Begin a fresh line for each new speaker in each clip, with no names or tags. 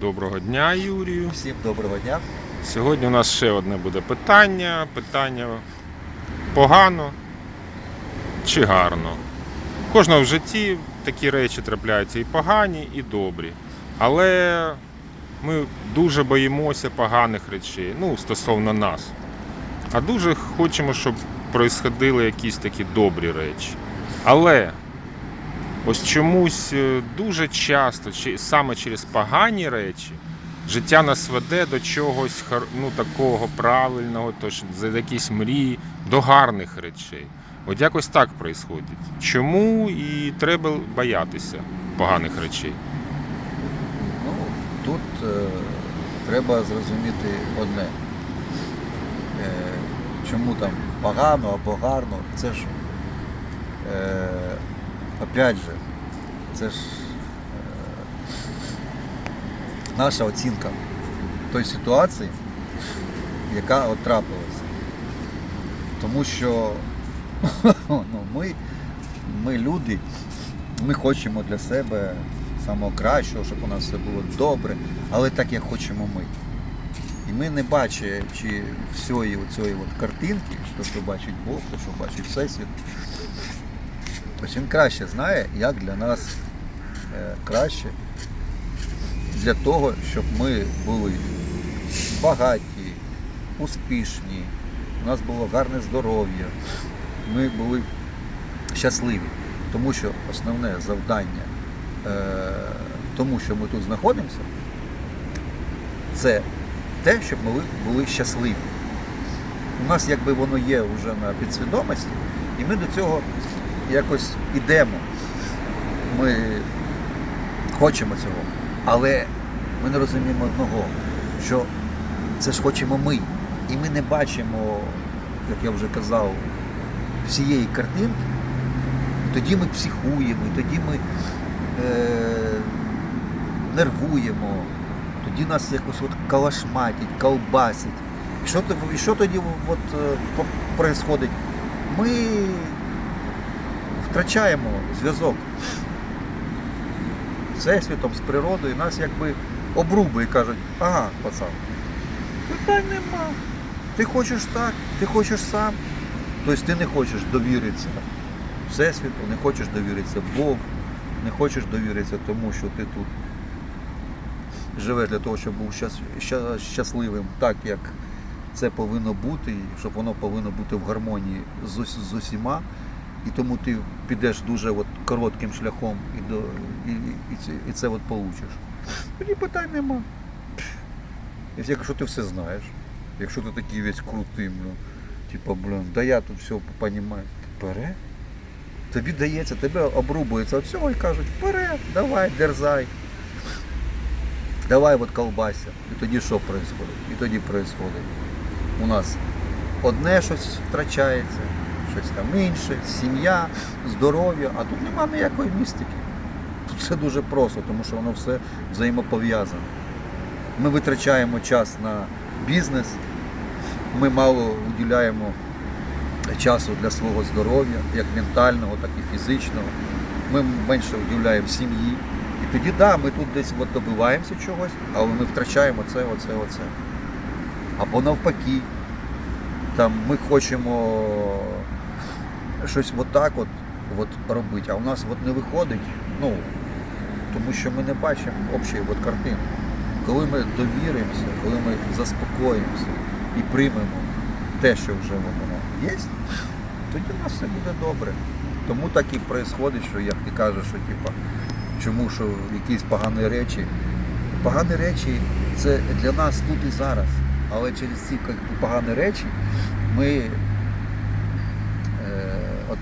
Доброго дня, Юрію.
Всім доброго дня.
Сьогодні у нас ще одне буде питання. Питання погано чи гарно. У Кожного в житті такі речі трапляються і погані, і добрі. Але ми дуже боїмося поганих речей, ну, стосовно нас. А дуже хочемо, щоб происходили якісь такі добрі речі. Але ось чомусь е, дуже часто, саме через погані речі, життя нас веде до чогось ну, такого правильного, тож за якісь мрії, до гарних речей. От якось так відбувається. Чому і треба боятися поганих речей?
Ну, тут е, треба зрозуміти одне. Е, чому там погано або гарно, це ж, е, опять же, це ж е, наша оцінка той ситуації, яка от трапилася. Тому що ну, ми, ми люди, ми хочемо для себе самого кращого, щоб у нас все було добре, але так, як хочемо ми. І ми не бачачи всієї цієї картинки, що бачить Бог, то, що бачить Всесвіт, ось він краще знає, як для нас е, краще для того, щоб ми були багаті, успішні, у нас було гарне здоров'я, ми були щасливі. Тому що основне завдання е, тому, що ми тут знаходимося, це те, щоб ми були щасливі. У нас якби воно є вже на підсвідомості, і ми до цього якось ідемо. Ми хочемо цього. Але ми не розуміємо одного, що це ж хочемо ми. І ми не бачимо, як я вже казав, всієї картинки. Тоді ми психуємо, тоді ми е, нервуємо, тоді нас якось от калашматять, колбасить. І що, і що тоді от, е? Ми втрачаємо зв'язок з всесвітом, з природою, і нас якби обруби і кажуть, ага, пацан, питань нема. Ти хочеш так, ти хочеш сам. Тобто ти не хочеш довіритися Всесвіту, не хочеш довіритися Богу, не хочеш довіритися тому, що ти тут живеш для того, щоб був щасливим, так як це повинно бути, щоб воно повинно бути в гармонії з усіма. І тому ти підеш дуже от коротким шляхом і, до, і, і, це, і це от получиш. Тоді питань нема. Якщо- ти все знаєш, якщо ти такий весь крутий, ну, типа, блин, да я тут все розумію, вперед. Тобі дається, тебе обрубується всього і кажуть, вперед, давай, дерзай. Давай от колбася. І тоді що відбувається? І тоді відбувається. У нас одне щось втрачається, щось там інше, сім'я, здоров'я, а тут нема ніякої містики. Тут все дуже просто, тому що воно все взаємопов'язане. Ми витрачаємо час на бізнес, ми мало уділяємо часу для свого здоров'я, як ментального, так і фізичного. Ми менше уділяємо сім'ї. І тоді, так, да, ми тут десь от добиваємося чогось, але ми втрачаємо це, оце, оце. Або навпаки, там ми хочемо щось отак от, от робити, а у нас от не виходить, ну, тому що ми не бачимо общої от картини. Коли ми довіримося, коли ми заспокоїмося і приймемо те, що вже воно є, тоді в нас все буде добре. Тому так і відбувається, що як ти кажеш, що типа, чому що якісь погані речі. Погані речі це для нас тут і зараз. Але через ці погані речі ми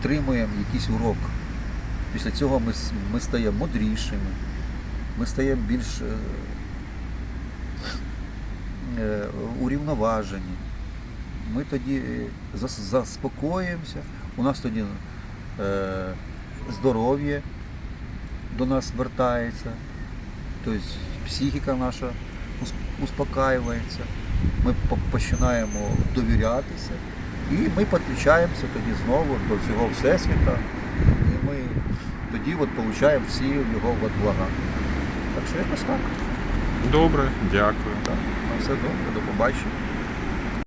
отримуємо якийсь урок. Після цього ми, ми стаємо мудрішими, ми стаємо більш е, е, урівноважені. Ми тоді е, зас- заспокоїмося, у нас тоді е, здоров'я до нас вертається, тобто психіка наша ус- успокаюється, ми починаємо довірятися і ми підключаємося тоді знову до цього Всесвіта, і ми тоді от получаємо всі його от блага. Так що якось так.
Добре, дякую.
Так, на все добре, до побачення.